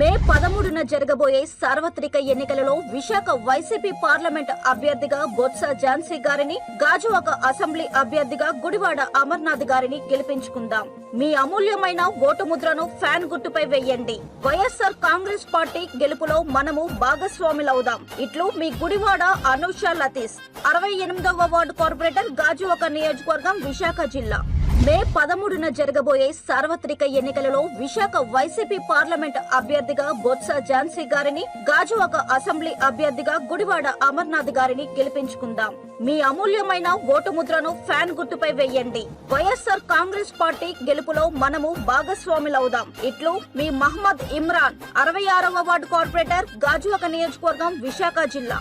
మే పదమూడున జరగబోయే సార్వత్రిక ఎన్నికలలో విశాఖ వైసీపీ పార్లమెంట్ అభ్యర్థిగా బొత్స ఝాన్సీ గారిని గాజువాక అసెంబ్లీ అభ్యర్థిగా గుడివాడ అమర్నాథ్ గారిని గెలిపించుకుందాం. మీ అమూల్యమైన ఓటు ముద్రను ఫ్యాన్ గుర్తుపై వేయండి. వైఎస్ఆర్ కాంగ్రెస్ పార్టీ గెలుపులో మనము భాగస్వాములవుదాం. ఇట్లు మీ గుడివాడ అనూష లతీష్. అరవై ఎనిమిదవ వార్డు కార్పొరేటర్ గాజువాక నియోజకవర్గం విశాఖ జిల్లా. మే పదమూడున జరగబోయే సార్వత్రిక ఎన్నికలలో విశాఖ వైసీపీ పార్లమెంట్ అభ్యర్థిగా బొత్స ఝాన్సీ గారిని గాజువాక అసెంబ్లీ అభ్యర్థిగా గుడివాడ అమర్నాథ్ గారిని గెలిపించుకుందాం. మీ అమూల్యమైన ఓటు ముద్రను ఫ్యాన్ గుర్తుపై వేయండి. వైఎస్ఆర్ కాంగ్రెస్ పార్టీ గెలుపులో మనము భాగస్వాములవుదాం. ఇట్లు మీ మహమ్మద్ ఇమ్రాన్ అరవై ఆరవ వార్డు కార్పొరేటర్ గాజువాక నియోజకవర్గం విశాఖ జిల్లా.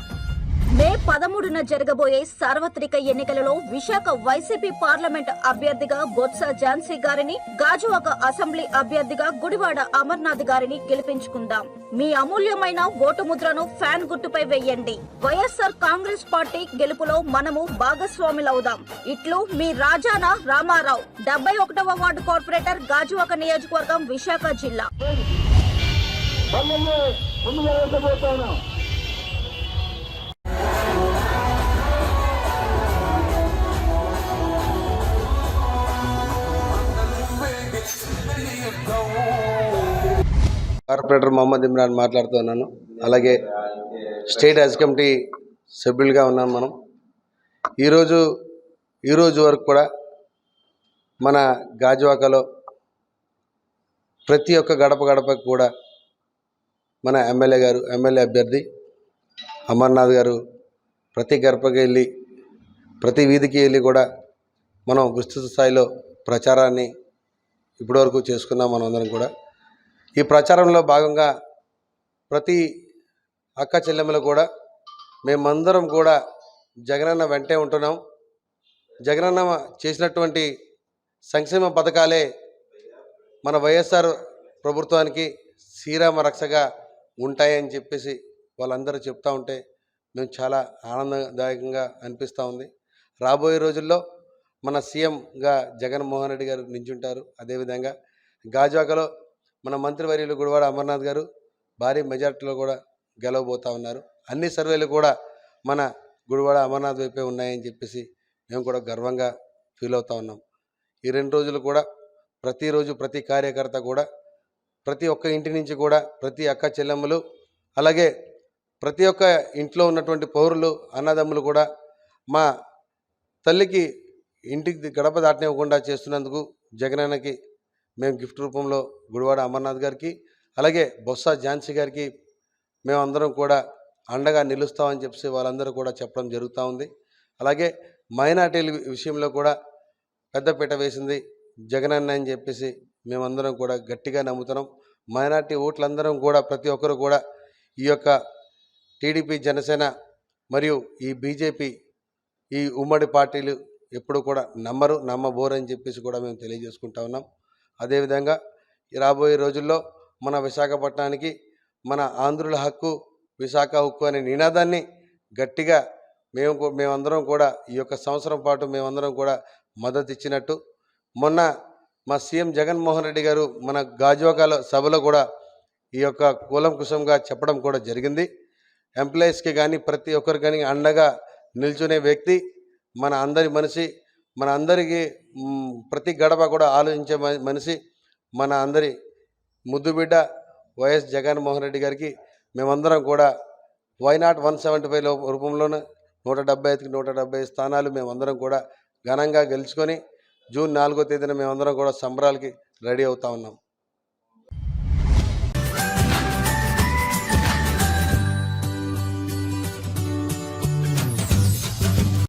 మే పదమూడున జరగబోయే సార్వత్రిక ఎన్నికలలో విశాఖ వైసీపీ పార్లమెంట్ అభ్యర్థిగా బొత్స ఝాన్సీ గారిని గాజువాక అసెంబ్లీ అభ్యర్థిగా గుడివాడ అమర్నాథ్ గారిని గెలిపించుకుందాం. మీ అమూల్యమైన ఓటు ముద్రను ఫ్యాన్ గుర్తుపై వేయండి. వైఎస్ఆర్ కాంగ్రెస్ పార్టీ గెలుపులో మనము భాగస్వాములవుదాం. ఇట్లు మీ రాజాన రామారావు డెబ్బై ఒకటవ వార్డు కార్పొరేటర్ గాజువాక నియోజకవర్గం విశాఖ జిల్లా. కార్పొరేటర్ మొహమ్మద్ ఇమ్రాన్ మాట్లాడుతున్నాను అలాగే స్టేట్ హజ్ కమిటీ సభ్యులుగా ఉన్నాం మనం. ఈరోజు ఈరోజు వరకు కూడా మన గాజువాకలో ప్రతి ఒక్క గడప గడపకు కూడా మన ఎమ్మెల్యే గారు ఎమ్మెల్యే అభ్యర్థి అమర్నాథ్ గారు ప్రతి గడపకి వెళ్ళి ప్రతి వీధికి వెళ్ళి కూడా మనం విస్తృత స్థాయిలో ప్రచారాన్ని ఇప్పటివరకు చేసుకున్నాం మనం అందరం కూడా. ఈ ప్రచారంలో భాగంగా ప్రతి అక్క చెల్లెమ్మలు కూడా మేమందరం కూడా జగనన్న వెంటే ఉంటున్నాం. జగనన్న చేసినటువంటి సంక్షేమ పథకాలే మన వైఎస్ఆర్ ప్రభుత్వానికి శ్రీరామ రక్షగా ఉంటాయని చెప్పేసి వాళ్ళందరూ చెప్తా ఉంటే మేము చాలా ఆనందదాయకంగా అనిపిస్తూ ఉంది. రాబోయే రోజుల్లో మన సీఎంగా జగన్మోహన్ రెడ్డి గారు నించుంటారు. అదేవిధంగా గాజువాకలో మన మంత్రివర్యులు గుడివాడ అమర్నాథ్ గారు భారీ మెజార్టీలో కూడా గెలవబోతా ఉన్నారు. అన్ని సర్వేలు కూడా మన గుడివాడ అమర్నాథ్ వైపే ఉన్నాయని చెప్పేసి మేము కూడా గర్వంగా ఫీల్ అవుతా ఉన్నాం. ఈ రెండు రోజులు కూడా ప్రతిరోజు ప్రతి కార్యకర్త కూడా ప్రతి ఒక్క ఇంటి నుంచి కూడా ప్రతి అక్క చెల్లెమ్మలు అలాగే ప్రతి ఒక్క ఇంట్లో ఉన్నటువంటి పౌరులు అన్నదమ్ములు కూడా మా తల్లికి ఇంటికి గడప దాటనివ్వకుండా చేస్తున్నందుకు జగనన్నకి మేము గిఫ్ట్ రూపంలో గుడివాడ అమర్నాథ్ గారికి అలాగే బొత్స ఝాన్సీ గారికి మేమందరం కూడా అండగా నిలుస్తామని చెప్పి వాళ్ళందరూ కూడా చెప్పడం జరుగుతూ ఉంది. అలాగే మైనార్టీల విషయంలో కూడా పెద్దపీట వేసింది జగనన్న అని చెప్పేసి మేమందరం కూడా గట్టిగా నమ్ముతున్నాం. మైనార్టీ ఓట్లందరం కూడా ప్రతి ఒక్కరు కూడా ఈ యొక్క టీడీపీ జనసేన మరియు ఈ బీజేపీ ఈ ఉమ్మడి పార్టీలు ఎప్పుడు కూడా నమ్మరు నమ్మబోరు అని చెప్పేసి కూడా మేము తెలియజేసుకుంటా ఉన్నాం. అదేవిధంగా రాబోయే రోజుల్లో మన విశాఖపట్నానికి మన ఆంధ్రుల హక్కు విశాఖ హక్కు అనే నినాదాన్ని గట్టిగా మేము మేమందరం కూడా ఈ యొక్క సంవత్సరం పాటు మేమందరం కూడా మద్దతు ఇచ్చినట్టు మొన్న మా సీఎం జగన్మోహన్ రెడ్డి గారు మన గాజువాకాల సభలో కూడా ఈ యొక్క కూలంకుశంగా చెప్పడం కూడా జరిగింది. ఎంప్లాయీస్కి కానీ ప్రతి ఒక్కరికి కానీ అండగా నిల్చునే వ్యక్తి మన అందరి మనిషి మన అందరికీ ప్రతి గడప కూడా ఆలోచించే మనిషి మన అందరి ముద్దుబిడ్డ వైఎస్ జగన్మోహన్ రెడ్డి గారికి మేమందరం కూడా why not one seventy five రూపంలోనే నూట డెబ్బై ఐదుకి నూట డెబ్బై స్థానాలు మేమందరం కూడా ఘనంగా గెలుచుకొని జూన్ నాలుగో తేదీన మేమందరం కూడా సంబరాలకి రెడీ అవుతా ఉన్నాం.